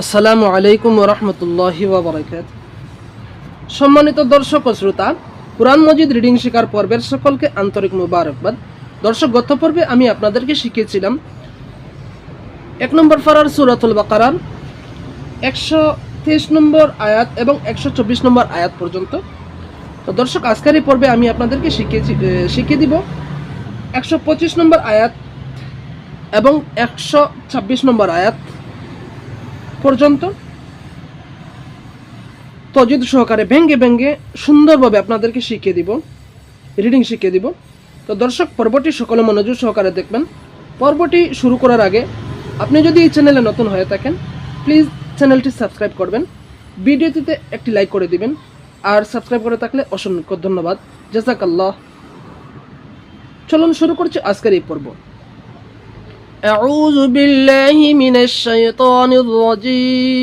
আসসালামু আলাইকুম রহমতুল্লাহি ওবরাকাত সম্মানিত দর্শক ও শ্রোতা, কোরআন মজিদ রিডিং শেখার পর্বের সকলকে আন্তরিক মুবারকবাদ। দর্শক, গত পর্বে আমি আপনাদেরকে শিখিয়েছিলাম এক নম্বর ফারার সুরাতুল বাকারার একশো তেইশ নম্বর আয়াত এবং একশো চব্বিশ নম্বর আয়াত পর্যন্ত। তো দর্শক, আজকের এই পর্বে আমি আপনাদেরকে শিখিয়েছি শিখিয়ে দিব একশো পঁচিশ নম্বর আয়াত এবং একশো ছাব্বিশ নম্বর আয়াত। পর্যন্ত। তজিদ সহকারে ভেঙ্গে ভেঙ্গে সুন্দরভাবে আপনাদেরকে শিখিয়ে দিব রিডিং শিখিয়ে দিব। তো দর্শক, পর্বটি সকলে মনোযোগ সহকারে দেখবেন। পর্বটি শুরু করার আগে আপনি যদি এই চ্যানেলে নতুন হয়ে থাকেন প্লিজ চ্যানেলটি সাবস্ক্রাইব করবেন। ভিডিওটিতে একটি লাইক করে দিবেন। আর সাবস্ক্রাইব করে থাকলে অসংখ্য ধন্যবাদ। জাজাকাল্লাহ চলুন শুরু করছি আজকের এই পর্ব। أعوذ بالله من الشيطان الرجيم.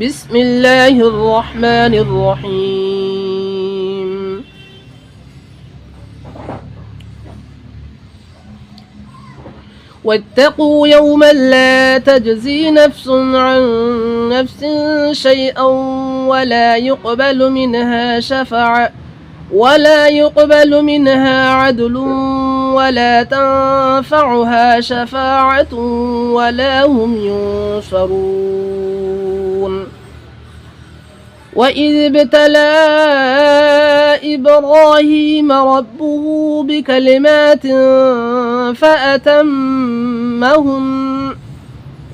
بسم الله الرحمن الرحيم. واتقوا يوما لا تجزي نفس عن نفس شيئا ولا يقبل منها شفاعة ولا يقبل منها عدل ولا تنفعها شفاعة ولا هم ينصرون. وإذ ابتلى إبراهيم ربه بكلمات فأتمهم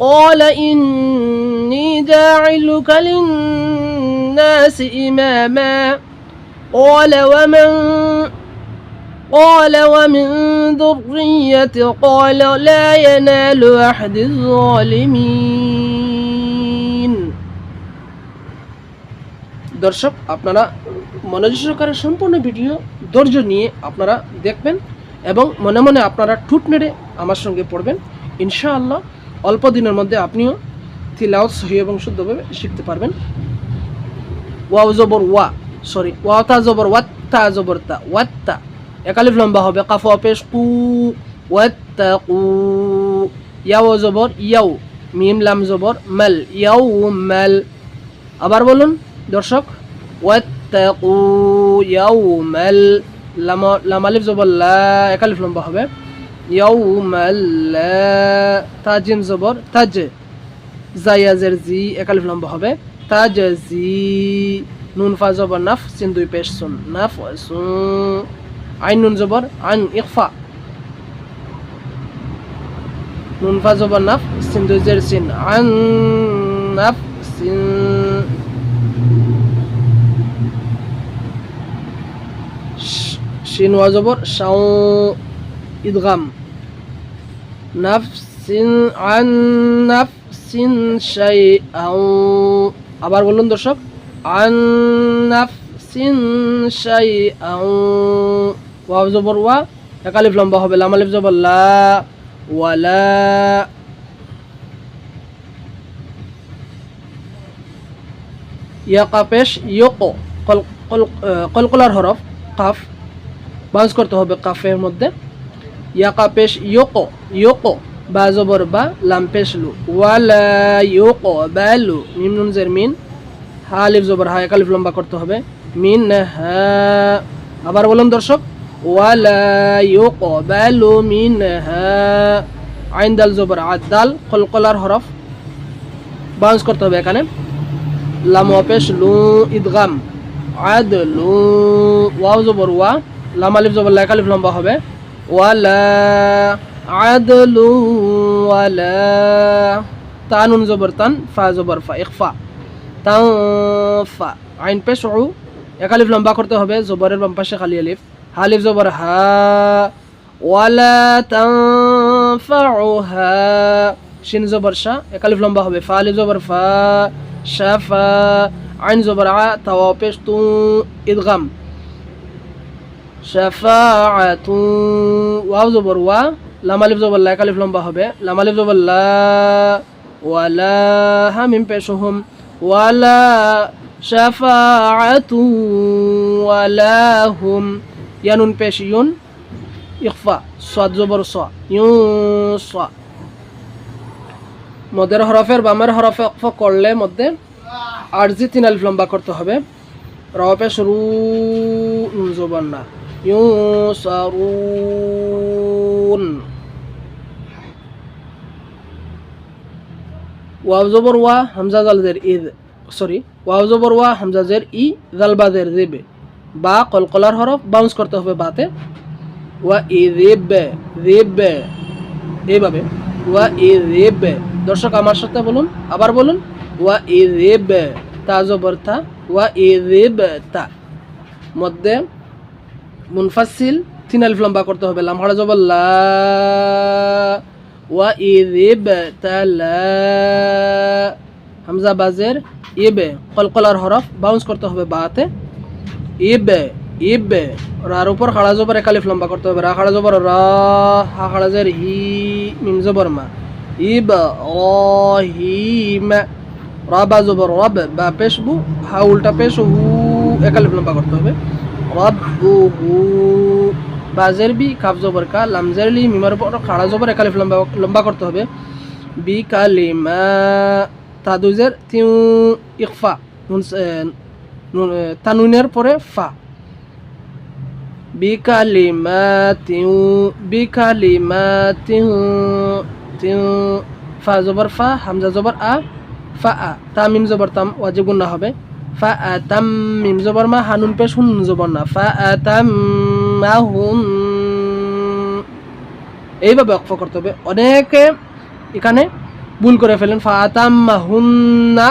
قال إني جاعلك للناس إماما قال ومن قال ومن ذريتي قال لا ينال أحد الظالمين দর্শক আপনারা মনোযোগ সহকারে সম্পূর্ণ ভিডিও ধৈর্য নিয়ে আপনারা দেখবেন এবং মনে মনে আপনারা ঠুট নেড়ে আমার সঙ্গে পড়বেন ইনশাআল্লাহ অল্প দিনের মধ্যে আপনিও তিলাওয়াত সহি এবং শুদ্ধভাবে শিখতে পারবেন ওয়াও জবর ওয়া সরি ওয়াতা জবর ওয়াত্তা জবর তা ওয়াত্তা একালিফ লম্বা হবে, কাফ পেশ কু ওয়াত্তা কু ইয়াও জবর, ইয়াও, মিম, লাম, জবর, মাল, ইয়াও, মাল। আবার বলুন, দর্শক, ওয়াত্তাকু ইয়াউমাল লাম লাম আলিফ জবর, লা একালিফ লম্বা হবে। ইয়াউমাল লা তাজিম জবর, তাজ, জায়াজের জি একালিফ লম্বা হবে। তাজজি নুন, ফা, জবর, নাফ, সিন, দুই, পেশ, সুন, নাফ, সুন। আইন নুন জবর আন ইকফা। নুন ফা জবর নাফ, সিন দুই জের সিন। আন নাফ, সিন শিন ওয়া জবর, শাও ইদগাম। নাফ নাফসিন আন নাফসিন শাইআউ আবার বলুন দর্শক আন নাফসিন শাইআউ ওয়া জবর ওয়া একালিফ লম্বা হবে, লাম আলিফ জবর, লা ওয়ালা ইয়াকা ইয়কো। কল কল কলকলার হরফ, কাফ। বাউন্স করতে হবে কাফের মধ্যে। ইয়াকা পেশ, ইয়কো ইয়কো। বা জবর, বা লাম পেশ, লু। ওয়ালা ইয়কো বালু মিম নুন জের, মিন। হা আলিফ জবর, হা, এক আলিফ লম্বা করতে হবে। মিন, হা। আবার বলুন দর্শক। ওয়ালা ইয়কো বালু মিন হা আইন দাল জবর আদাল কলকলার হরফ বাউন্স করতে হবে এখানে। লাম পেশ লু ইদগাম আদলু ওয়াও জবর ওয়া লাম আলিফ জবর লা আলিফ লম্বা হবে. ওয়ালা আদলু ওয়ালা তানুন জবর তান ফা জবর ফা ইখফা তান ফা আইন পেশ এক আলিফ লম্বা করতে হবে জবরের বাম পাশে খালি আলিফ হা আলিফ জবর হা ওয়ালা তানফাউহা শিন জবর শা এক আলিফ লম্বা হবে ফা আলিফ জবর ফা শাফা আইন জবর আ তাওয়া পেশ তু ইদগাম শাফাআতু ওয়াও জবর ওয়া লাম আলিফ জবর লা এক আলিফ লম্বা হবে লাম আলিফ জবর লা ওয়ালা হা মিম পেশ হুম ওয়ালা শাফাআতু ওয়ালা হুম ইয়ানুন পেশ ইউন ইখফা সাদ জবর সা ইউন সা মদের হরফের বামের হরফে করলে মধ্যে আরজি তিন আলিফ লম্বা করতে হবে রফে শুরু জবান না ইউ সারুন ওয়াও জবর ওয়া হামজা জালজের ঈদ সরি ওয়াও জবর ওয়া হামজা জের ই জালবাজের দেবে বা কলকলার হরফ বাউন্স করতে হবে বাতে। ওয়া ই রেবে রেবে এইভাবে। ওয়া ই রেবে দর্শক, আমার সাথে বলুন, আবার বলুন। ওয়া ই রেবে তা জবর তা ওয়া ই রেবে তা। মধ্যে মুনফাসিল তিন আলিফ লম্বা করতে হবে। লামহাড়া জবর লা। ওয়া ই রেবে তা লা। হামজা বাজের ইবে কলকলার হরফ বাউন্স করতে হবে বাতে। ইবে ইবে। রার উপর খাড়া জবর একালিফ লম্বা করতে হবে। রা খাড়া জবর রা হা খাড়া জের হি, মিম জবর মা। ইব রহিম রা বা জবর রব বা পেশ বু, হা উল্টা পেশ, হু একালিফ লম্বা করতে হবে। রব্বুহু বাজের বি কাফ জবর কা লামজের লি মিমার উপর খাড়া জবর একালিফ লম্বা লম্বা করতে হবে। বি কালিমা তাদুজের তিউ ইকফা তানুনের পরে ফা। বিকালিমাতিউ বিকালিমাতিউ, তিউ, ফা জবর ফা, হামজা জবর আ, ফা আ। তামিম জবর তাম ওয়াজিব গুন্না হবে। ফা আ তাম মিম জবর মা হানুন পেশ হুন জবর না। ফা আ তাম মা এইভাবে অক্ষ করতে হবে। অনেকে এখানে ভুল করে ফেলেন। ফা আতাম হুন্না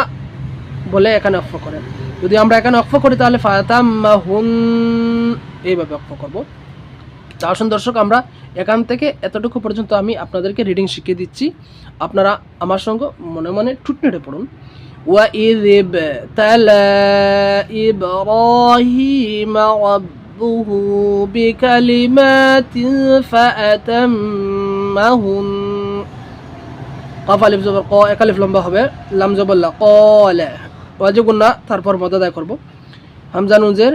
বলে এখানে অক্ষ করেন। যদি আমরা এখানে অক্ষ করি তাহলে ফাতাম হুন এইভাবে অক্ষ করব তা আসুন দর্শক আমরা এখান থেকে এতটুকু পর্যন্ত আমি আপনাদেরকে রিডিং শিখিয়ে দিচ্ছি আপনারা আমার সঙ্গে মনে মনে টুটনেটে পড়ুন وإذ ابتلى إبراهيم ربه بكلمات فأتمهن কফ আলিফ জবর ক এক আলিফ লম্বা হবে লাম জবল্লা কলে ওয়াজিব গুন্না তারপর মদ আদায় করবো হামজা নুনজের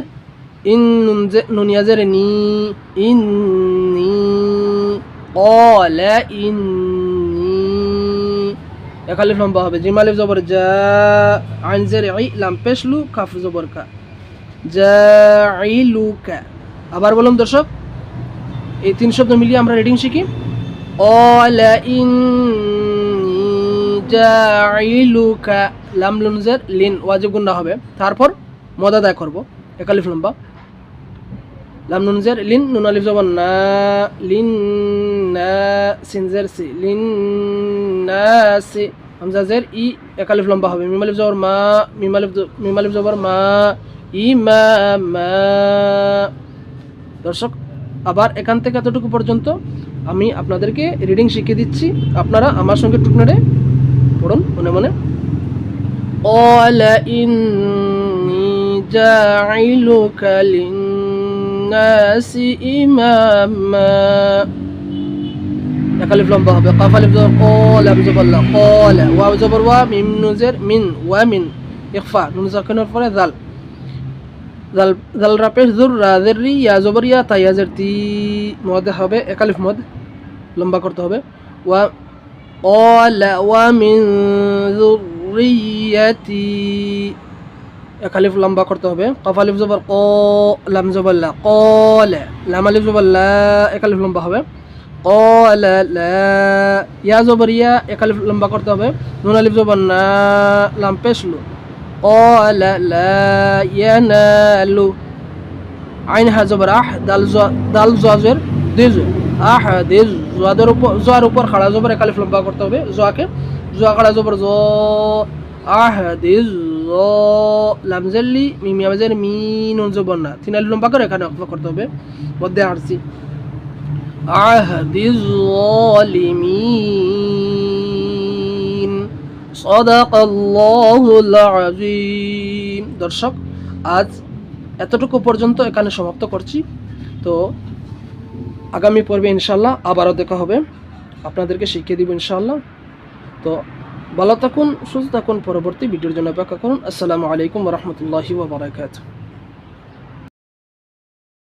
ইন নুনজে নুনিয়াজের নি ইন নি কলে ইন এক আলিফ লম্বা হবে জিম আলিফ জবর যা আইনজের ই লাম পেশলু কাফ জবর কা যা কা আবার বলুন দর্শক এই তিন শব্দ মিলিয়ে আমরা রিডিং শিখি قال إني জাইলুকা লাম লুনজের লিন ওয়াজিব গুন্না হবে, তারপর মদ আদায় করব। একালিফ লম্বা। লাম লিন, নুন আলিফ জবান, না, লিন, না সিনজের সি, লিন, না, সি। হামজাজের ই একালিফ লম্বা হবে। মিম আলিফ জবর মা, মিম আলিফ জ- জবর মা, ই, মা মা। দর্শক, আবার এখান থেকে এতটুকু পর্যন্ত আমি আপনাদেরকে রিডিং শিখিয়ে দিচ্ছি। আপনারা আমার সঙ্গে টুকনারে পড়ুন মনে মনে قال إني جاعلك للناس إماما একালিফ লম্বা হবে কাফ আলিফ জবর কল আম জবর লা কল ওয়াও জবর ওয়া মিম নুজের মিন ওয়া মিন ইখফা নুন সাকিনের পরে জাল জাল জাল রাপেশ জুর রাজের রি ইয়া জবর ইয়া তাইয়াজের তি মদ হবে একালিফ মদ লম্বা করতে হবে ওয়া قال ومن ذريتي একালিফ লম্বা করতে হবে কফ আলিফ জবর ক লাম জবর লা কল লাম আলিফ জবর লা একালিফ লম্বা হবে قال لا ইয়া জবর ইয়া একালিফ লম্বা করতে হবে নুন আলিফ জবর না লাম পেশলু قال لا ينال আইন হা জবর আহ দাল জ- আহ আহাদে, জোয়াদের উপর জোয়ার উপর খাড়া জবর একালিফ লম্বা করতে হবে, জোয়াকে। জোয়া খাড়া জবর, জ আহাদে লামজাল্লি মিমিয়াবাজের মি নুন জবর না। থিনালি লম্বা করে এখানে অক্ষ করতে হবে, মধ্যে হারছি আহাদি জলিমিন সদাকাল্লাহুল আজিম দর্শক, আজ এতটুকু পর্যন্ত এখানে সমাপ্ত করছি। তো আগামী পর্বে ইনশাল্লাহ আবারও দেখা হবে। আপনাদেরকে শিখিয়ে দিব ইনশাল্লাহ তো ভালো থাকুন, সুস্থ থাকুন, পরবর্তী ভিডিওর জন্য অপেক্ষা করুন। আসসালামু আলাইকুম রহমতুল্লাহি ওবরাকাতুহ